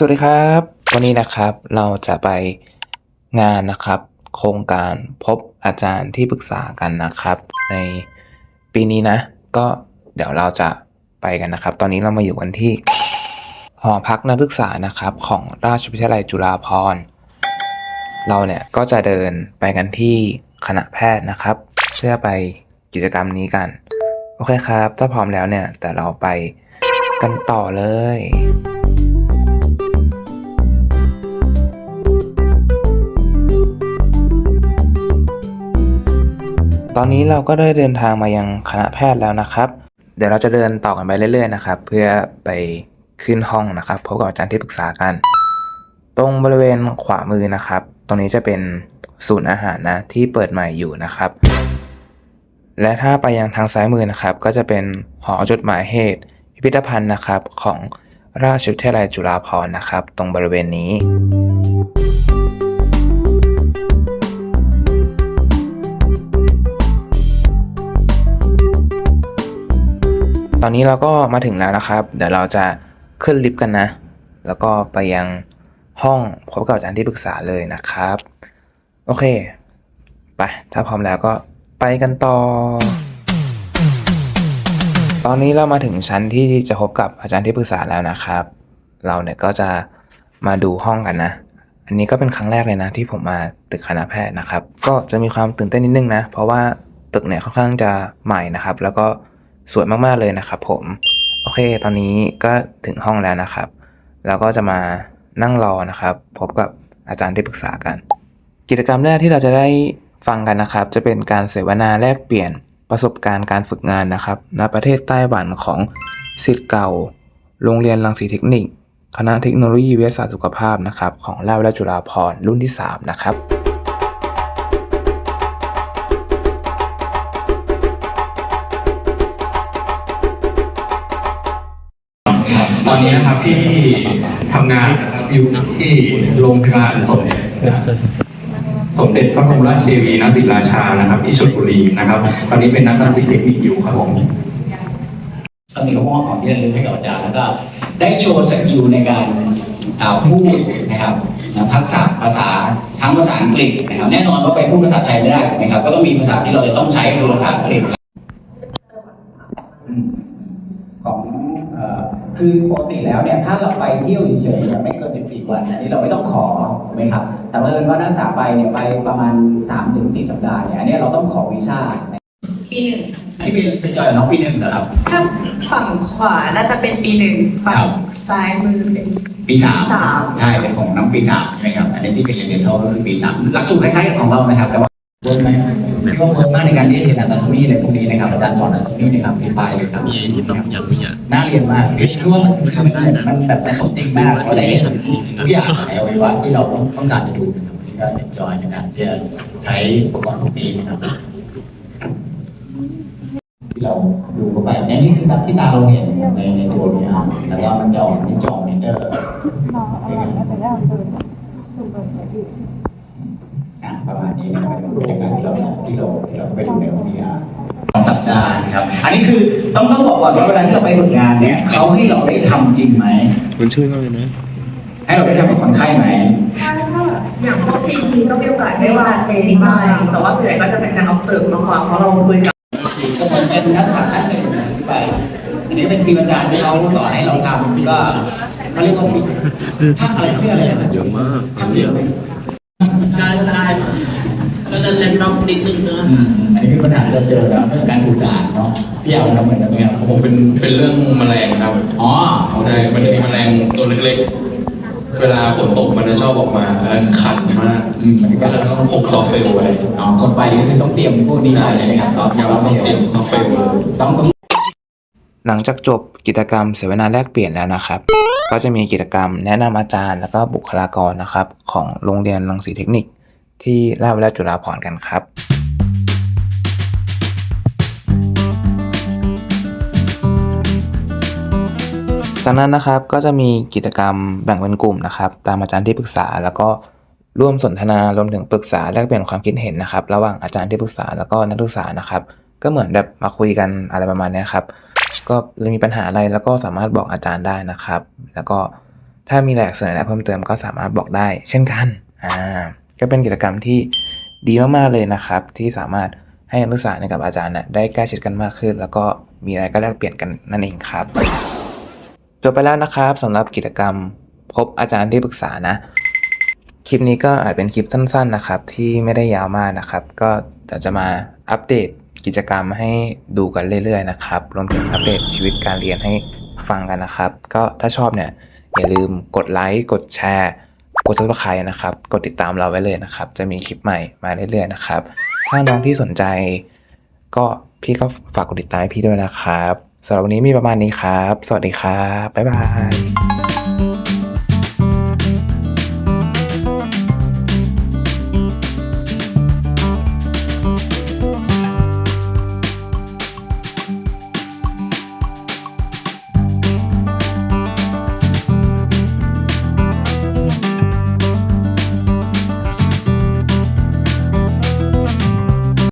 สวัสดีครับ วันนี้นะครับเราจะไปงานนะครับ โครงการพบอาจารย์ที่ปรึกษากันนะครับ ในปีนี้นะ ก็เดี๋ยวเราจะไปกันนะครับ ตอนนี้เรามาอยู่กันที่หอพักนักศึกษานะครับ ของราชวิทยาลัยจุฬาภรณ์เราเนี่ยก็จะเดินไปกันที่คณะแพทย์นะครับ เพื่อไปกิจกรรมนี้กัน โอเคครับ ถ้าพร้อมแล้วเนี่ยแต่เราไปกันต่อเลย ตอนนี้เราก็ได้เดินทางมายังคณะแพทย์แล้วนะครับ เดี๋ยวเราจะเดินต่อกันไปเรื่อยๆนะครับ เพื่อไปขึ้นห้องนะครับพบกับอาจารย์ที่ปรึกษากัน ตรงบริเวณขวามือนะครับ ตรงนี้จะเป็นศูนย์อาหารนะที่เปิดใหม่อยู่นะครับ และถ้าไปยังทางซ้ายมือนะครับ ก็จะเป็นหอจดหมายเหตุ พิพิธภัณฑ์นะครับของราชวิทยาลัยจุฬาภรณ์นะครับ ตรงบริเวณนี้ อนนี้เราก็มาถึงแล้วนะครับ เดี๋ยวเราจะขึ้นลิฟต์กันนะ แล้วก็ไปยังห้องพบกับอาจารย์ที่ปรึกษาเลยนะครับ โอเค ไป ถ้าพร้อมแล้วก็ไปกันต่อ ตอนนี้เรามาถึงชั้นที่จะพบกับอาจารย์ที่ปรึกษาแล้วนะครับ เราเนี่ยก็จะมาดูห้องกันนะ อันนี้ก็เป็นครั้งแรกเลยนะ ที่ผมมาตึกคณะแพทย์นะครับ ก็จะมีความตื่นเต้นนิดนึงนะ เพราะว่าตึกเนี่ยค่อนข้างจะใหม่นะครับ แล้วก็ สวยมากๆเลยนะครับผม โอเค ตอนนี้ก็ถึงห้องแล้วนะครับ เราก็จะมานั่งรอนะครับ พบกับอาจารย์ที่ปรึกษากัน กิจกรรมแรกที่เราจะได้ฟังกันนะครับ จะเป็นการเสวนาแลกเปลี่ยนประสบการณ์การฝึกงานนะครับณประเทศไต้หวันของศิษย์เก่า โรงเรียนรังสีเทคนิค คณะเทคโนโลยีวิทยาศาสตร์สุขภาพนะครับ ของราชวิทยาลัยจุฬาภรณ์รุ่นที่ 3 นะครับ ตอนนี้นะครับที่ทำงานอยู่ที่โรงพยาบาลสมเด็จสมเด็จพระบรมราชเทวีนศิราชานะครับ ที่ชลบุรีนะครับ ตอนนี้เป็นนักดนตรีเทคนิคอยู่ครับผมก็มีข้อของที่ระลึกให้กับอาจารย์แล้วก็ได้โชว์สกิลในการพูดนะครับทักษะภาษาทั้งภาษาอังกฤษนะครับแน่นอนว่าไปพูดภาษาไทยไม่ได้ถูกไหมครับ ก็ต้องมีภาษาที่เราจะต้องใช้คือภาษาอังกฤษอืมของเอ่อ คือปกติแล้วเนี่ยถ้าเราไปเที่ยวเฉยๆเนี่ยไม่เกิน14วันอันนี้เราไม่ต้องขอถูกไหมครับ แต่เอิญว่านักศึกษาไปเนี่ยไปประมาณ3ถึง4สัปดาห์เนี่ยอันนี้เราต้องขอวีซ่าปีหนึ่งอันนี้เป็นเป็นจอยกับน้องปีหนึ่งนะครับ ถ้าฝั่งขวาน่าจะเป็นปีหนึ่งฝั่ครังบซ้ายมือเป็นปีสามสามใช่เป็นของน้องปีสามใช่ไหมครับ อันนี้ที่เป็นเรียนเท่าก็คือปีสามหลักสูตรคล้ายๆกับของเรานะครับแต่ว่า เวิร์กไหมคิดว่าเวิร์กมากในการที่เรียนอัตโนมีอะไรพวกนี้นะครับอาจารย์สอนอัตโนมีนะครับอธิบายเลยครับน่าเรียนมากคิดว่ามันมันแบบมันสมจริงมากเราได้เห็นทุกอย่างในอวัยวะที่เราต้องการจะดูนะครับที่ก็เอ็นจอยในการที่จะใช้อุปกรณ์พวกนี้นะครับที่เราดูเข้าไปในนี่คือตับที่ตาเราเห็นในในตัวเนี้ครับแล้วก็มันจะออกที่จอมอนิเตอร์อะ ประมาณนี้นะครับเป็นบรรยากาศที่เราที่เราที่เราไปดูในห้องนี้สองสัปดาห์นะครับ อันนี้คือต้องต้องบอกก่อนว่าเวลาที่เราไปฝึกงานเนี่ยเขาให้เราได้ทำจริงไหม มันช่วยมากเลยนะ ให้เราได้ทำกับคนไข้ไหม ถ้าถ้าอย่างพวกซีทีก็มีโอกาสได้วางเทนิดหน่อยแต่ว่าส่วนใหญ่ก็จะเป็นการออกเสิร์ฟมากกว่าเพราะเราคุยกับก็เหมือนเป็นนักศึกษาท่านหนึ่งที่ไป อันนี้เป็นทีมอาจารย์ที่เขาสอนให้เราทำก็เขาเรียกว่ามีทำอะไรเพื่ออะไรนะเยอะมากทำเยอะ ไหมได้ได้ก็จะเล่นน้องนิดนึงเนอะอืมอันนี้คือปัญหาที่เราเจอแล้วเรื่องการสื่อสารเนาะพี่เอาทำเหมือนกันไหมครับผมเป็นเป็นเรื่องแมลงครับอ๋อใช่มันจะมีแมลงตัวเล็กๆ เวลาฝนตกมันจะชอบออกมาอันนั้นขันมากอืมมันก็ก็เลยต้องพกซอฟต์เฟลไว้อ๋อคนไปก็คือต้องเตรียมพวกนี้ไปเลยนะครับครับเราต้องเตรียมซอฟต์เฟลเลย ต้องต้อง หลังจากจบกิจกรรมเสวนาแลกเปลี่ยนแล้วนะครับ ก็จะมีกิจกรรมแนะนำอาจารย์ แล้วก็บุคลากรนะครับ ของโรงเรียนรังสีเทคนิค ที่ราชวิทยาจุฬาภรณ์กันครับจากนั้นนะครับก็จะมีกิจกรรมแบ่งเป็นกลุ่มนะครับ ตามอาจารย์ที่ปรึกษา แล้วก็ร่วมสนทนารวมถึงปรึกษาแลกเปลี่ยนความคิดเห็นนะครับ ระหว่างอาจารย์ที่ปรึกษาแล้วก็นักศึกษานะครับ ก็เหมือนแบบมาคุยกันอะไรประมาณนี้ครับ ก็จะมีปัญหาอะไรแล้วก็สามารถบอกอาจารย์ได้นะครับ แล้วก็ถ้ามีอะไรอยากเสนอแนะเพิ่มเติมก็สามารถบอกได้ เช่นกันอ่าก็เป็นกิจกรรมที่ดีมากๆเลยนะครับ ที่สามารถให้นักศึกษาเนี่ยกับอาจารย์น่ะได้ใกล้ชิดกันมากขึ้น แล้วก็มีอะไรก็แลกเปลี่ยนกันนั่นเองครับจบไปแล้วนะครับสำหรับกิจกรรมพบอาจารย์ที่ปรึกษานะ คลิปนี้ก็อาจเป็นคลิปสั้น ๆนะครับ ที่ไม่ได้ยาวมากนะครับ ก็จะมาอัปเดต กิจกรรมให้ดูกันเรื่อยๆนะครับ รวมถึงอัปเดตชีวิตการเรียนให้ฟังกันนะครับ ก็ถ้าชอบเนี่ยอย่าลืมกดไลค์กดแชร์กด subscribe นะครับ กดติดตามเราไว้เลยนะครับ จะมีคลิปใหม่มาเรื่อยๆนะครับ ถ้าน้องที่สนใจ ก็พี่ก็ฝากกดติดตามพี่ด้วยนะครับสำหรับวันนี้มีประมาณนี้ครับ สวัสดีครับ บ๊ายบาย